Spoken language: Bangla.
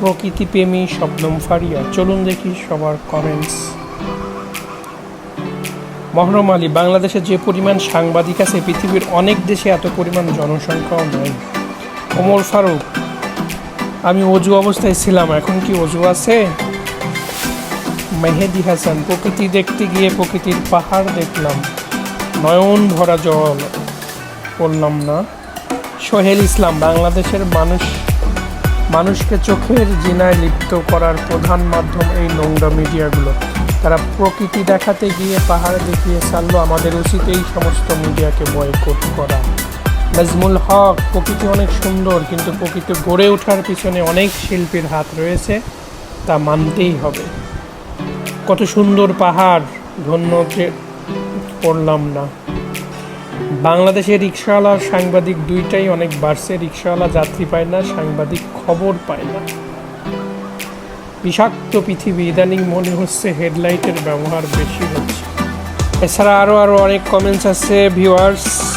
প্রকৃতিপ্রেমী শবনম ফারিয়া। চলুন দেখি সবার কমেন্টস মহরম আলী, বাংলাদেশে যে পরিমাণ সাংবাদিক আছে, পৃথিবীর অনেক দেশে এত পরিমাণ জনসংখ্যাও নেই। ওমর ফারুক, আমি অজু অবস্থায় ছিলাম, এখন কি অজু আছে? মেহেদি হাসান, প্রকৃতি দেখতে গিয়ে প্রকৃতির পাহাড় দেখলাম। নয়ন ভরা জল, বললাম না। সোহেল ইসলাম, বাংলাদেশের মানুষ মানুষকে চোখের জিনায় লিপ্ত করার প্রধান মাধ্যম এই নোংরা মিডিয়াগুলো। তারা প্রকৃতি দেখাতে গিয়ে পাহাড় দেখিয়ে ছাড়লো আমাদের উচিত এই সমস্ত মিডিয়াকে বয়কট করা। নাজমুল হক, প্রকৃতি অনেক সুন্দর, কিন্তু প্রকৃতি গড়ে ওঠার পিছনে অনেক শিল্পীর হাত রয়েছে, তা মানতেই হবে। কত সুন্দর পাহাড়, ধন্য পড়লাম না। বাংলাদেশে রিক্সাওয়ালা আর সাংবাদিক দুইটাই অনেক বাড়ছে। রিক্সাওয়ালা যাত্রী পায় না, সাংবাদিক খবর পায় না। বিষাক্ত পৃথিবী, ইদানিং মনে হচ্ছে হেডলাইটের ব্যবহার বেশি হচ্ছে। এছাড়া আরও আরও অনেক কমেন্টস আছে ভিউয়ার্স